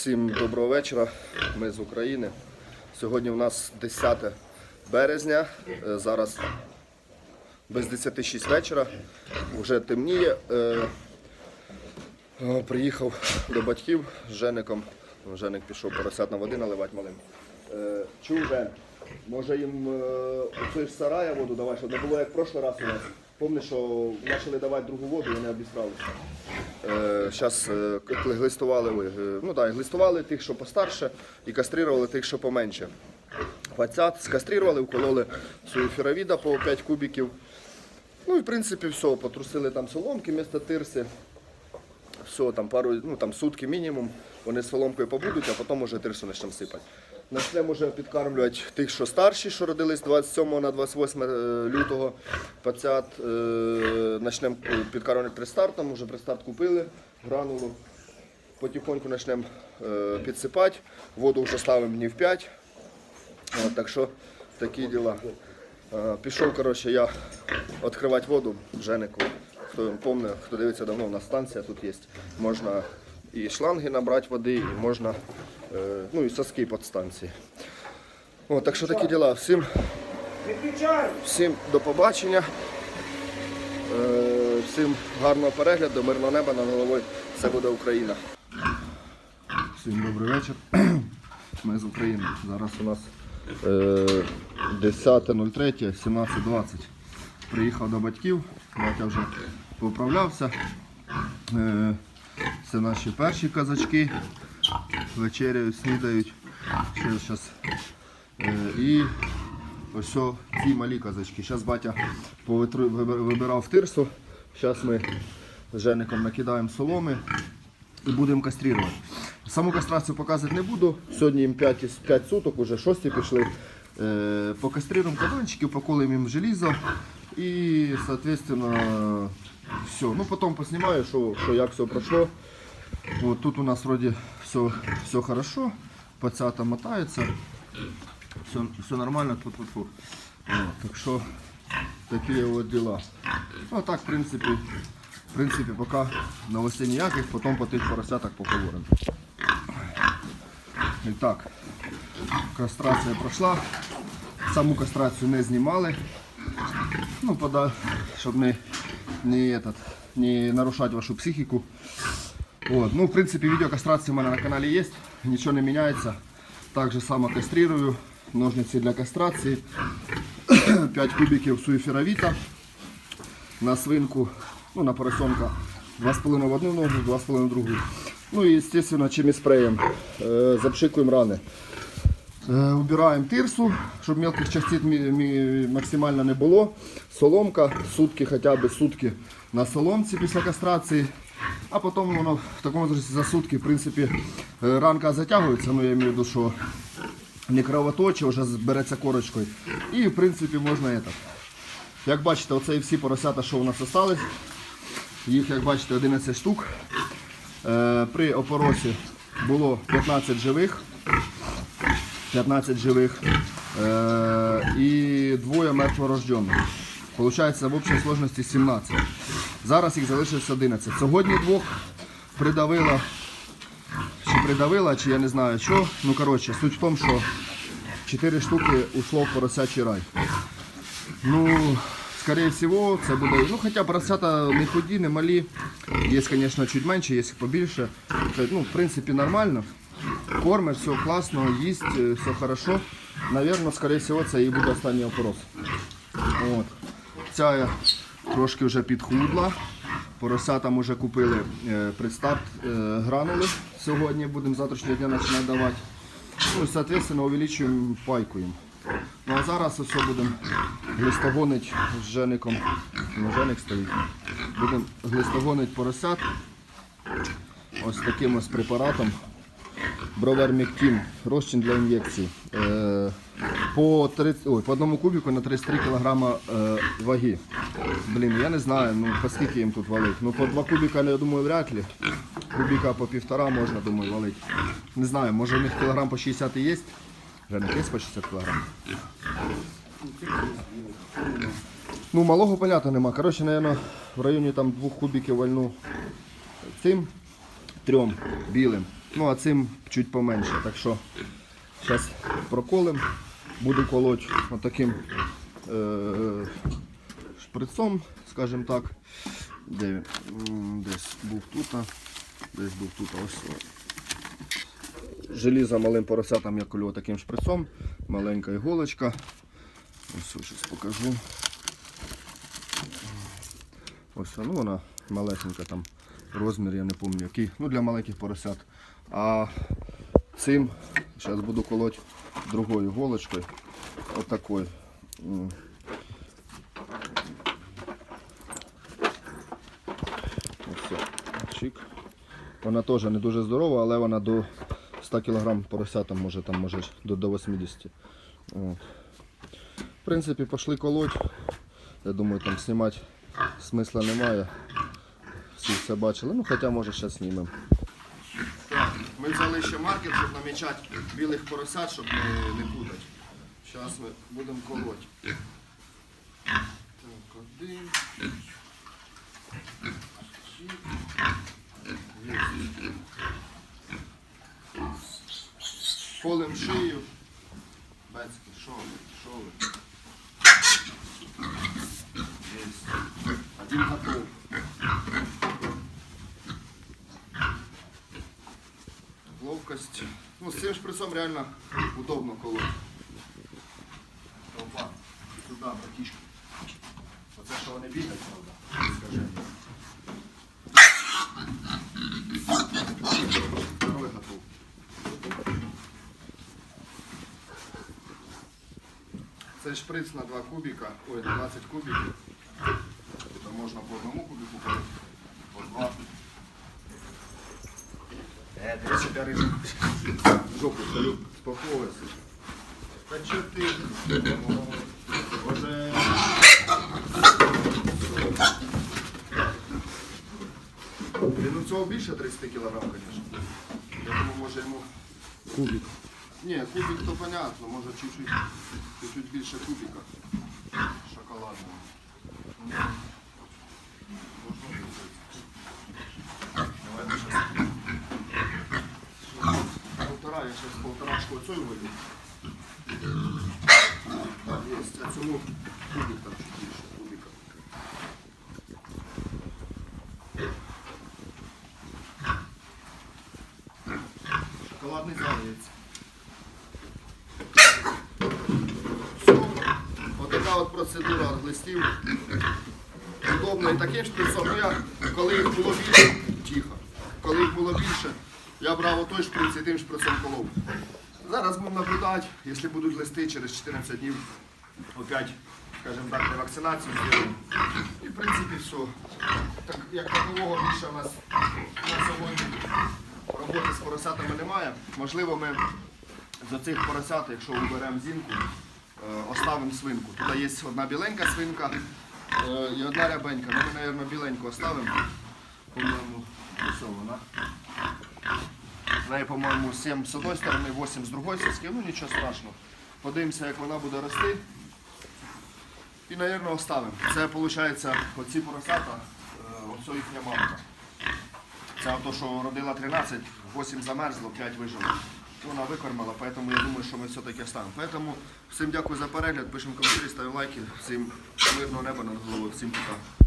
Всім доброго вечора. Ми з України. Сьогодні у нас 10 березня. Е, Зараз без 10 вечора. Вже темніє. Е, е, Приїхав до батьків з Жеником. Женик пішов поросят на води наливати малим. Чув Жен, може їм у сарая воду давати, щоб не було як в прошлий раз у нас. Пам'ятаєш, що почали давати другу воду вони обістралися. Зараз глистували, ви, е, ну так, глистували тих, що постарше, і кастрирували тих, що поменше. Пацят скастрирували, вкололи суєфіровіда по 5 кубиків. Ну і в принципі все, потрусили там соломки вместо тирси. Все, там пару, ну там сутки мінімум. Вони з соломкою побудуть, а потім вже тирсу почнемо сипати. Почнемо вже підкармлювати тих, що старші, що родились 27 на 28 е, лютого. Пацят е, почнемо підкармлювати пристартом, вже пристарт купили, гранулу. Потихоньку почнемо е, підсипати. Воду вже ставимо днів 5. От, так що такі діла. Е, Пішов, коротше, я відкривати воду Женику. Хто пам'ятає, хто дивиться давно, у нас станція тут є. Можна і шланги набрати води, і можна е, ну, і соски під станції. О, так що такі діла. Всім, всім до побачення. Е, Всім гарного перегляду, мирного неба над головою. Все буде Україна. Всім добрий вечір. Ми з України. Зараз у нас е, 10.03, 17.20. Приїхав до батьків, батя вже поправлявся. Е, це наші перші казачки. Вечеряють, снідають. Ще зараз. Е, і ось ці малі казачки. Зараз батя повитру- вибирав тирсу. Зараз ми з Жеником накидаємо соломи і будемо каструвати. Саму кастрацію показувати не буду. Сьогодні їм 5, 5 суток, уже 6 пішли. Е, Покастрируємо кабанчиків, поколимо їм желізо і, соответственно, все. Ну, потім поснімаю, що, що як все пройшло. Вот тут у нас вроде все, все хорошо, пацята мотаются, все, все нормально, тут -фу. Вот, так що такі от діла. Ну а так, в принципі, в принципі, поки новостей ніяких, потім по тих поросятах поговоримо. І так, кастрація саму кастрацію не знімали, ну, пода, щоб не, не, этот, не нарушати вашу психіку. Вот. Ну, в принципе, видео кастрации у меня на канале есть, ничего не меняется. Так же само кастрирую, ножницы для кастрации, 5 кубиків суефіровіта на свинку, ну, на поросенка 2,5 в одну ногу, 2,5 в другу. Ну и, естественно, чим спреем э, запшикуємо рани. Е, Убираємо тирсу, щоб мелких частиць максимально не було. Соломка, сутки, хоча б сутки на соломці після кастрації. А потім воно в такому зразі за сутки, в принципі, е, ранка затягується, ну я маю в виду, що не кровоточить, вже збереться корочкою. І в принципі можна этот. Як бачите, оце і всі поросята, що у нас залишились. Їх, як бачите, 11 штук. Е, При опоросі було 15 живих. 15 живих е, і двоє мертворожденних. Получається в общій сложності 17. Зараз їх залишилось 11. Сьогодні двох придавила, чи придавила, чи я не знаю що. Ну коротше, суть в тому, що 4 штуки ушло в поросячий рай. Ну, скорее всего, це буде. Ну, хоча поросята не худі, не малі. Є, звісно, чуть менше, є побільше. Ну, в принципі, нормально. Кормить, все класно, їсть, е, все хорошо. Наверное, скорее всего, це і буде останній опорос. От. Ця трошки вже підхудла. Поросятам вже купили е, предстарт е, гранули. Сьогодні будемо завтрашнього дня починати давати. Ну, і, соответственно, увеличуємо пайку їм. Ну а зараз все будемо глистогонить з Жеником. Ну, стоїть. Будемо глистогонить поросят. Ось таким ось препаратом. Бровермектин, розчин для ін'єкцій. Е, по, 30, ой, по одному кубику на 33 кг е, ваги. Блін, я не знаю, ну по скільки їм тут валить. Ну по 2 кубика, я думаю, вряд ли. Кубика по півтора можна, думаю, валить. Не знаю, може у них кілограм по 60 і є. Женик, є по 60 кілограм? Ну, малого понятно нема. Коротше, наверное, в районі там двох кубиків вальну цим трьом білим. Ну а цим чуть поменше. Так що зараз проколем. Буду колоть отаким е- шприцом, скажімо так. Де він? Десь був тут. Десь був тут. Ось. Желізо малим поросятам я колю таким шприцом. Маленька іголочка. Ось зараз покажу. Ось ну вона малесенька там розмір, я не пам'ятаю який. Ну для маленьких поросят. А цим зараз буду колоть другою голочкою. Отакою. Ось все. Чик. Вона теж не дуже здорова, але вона до 100 кг поросятам може там може до, до 80. От. В принципі, пішли колоть. Я думаю, там знімати смисла немає. Всі все бачили. Ну, хоча може зараз знімемо. Ми взяли ще маркер, щоб намічати білих поросят, щоб не, не путати. Зараз ми будемо колоти. Так, один. Колем шию. Бецьки, що ви? Що ви? Один цим шприцом реально удобно колоть. Опа. Сюда, братишки. Оце що вони бігають, правда? Скажи. Це шприц на 2 кубика, ой, на 20 кубиків. То можна по одному кубику колоти, по два. Е, ти себе рижу. Жопу свою спокойся. Та чо ти? Боже. Блін, ну цього більше 30 кг, звісно. Я думаю, може йому кубик. Ні, кубик то понятно, може чуть-чуть, чуть-чуть більше кубика. Шоколадного. Ну, можна бути. Давайте щас. Зараз полторашку оцю вилю. Є, а цьому кубик там чуть більше кубика. Шоколадний заєць. Все. Отака от процедура глистів. Удобно і таким шприцом. Ну, я, коли їх було більше, тихо. Коли їх було більше, я брав отой шприц і тим шприцом колов. Зараз будемо наблюдати, якщо будуть листи через 14 днів, опять, скажімо так, ревакцинацію зробимо. І в принципі все. Так, як такового більше у нас на сьогодні роботи з поросятами немає. Можливо, ми за цих поросят, якщо уберемо зінку, е, оставимо свинку. Тут є одна біленька свинка е, і одна рябенька. Ну, Ми, мабуть, біленьку оставимо. По-моєму, вона. Неї, по-моєму, 7 з одної сторони, 8 з другої соски. Ну нічого страшного. Подивимося, як вона буде рости. І, мабуть, оставимо. Це виходить, оці поросята, е, ось їхня мамка. Це ото, що родила 13, 8 замерзло, 5 вижило. Вона викормила, поэтому я думаю, що ми все-таки оставимо. Поэтому всім дякую за перегляд, пишемо коментарі, ставимо лайки, всім мирного неба над головою, всім пока.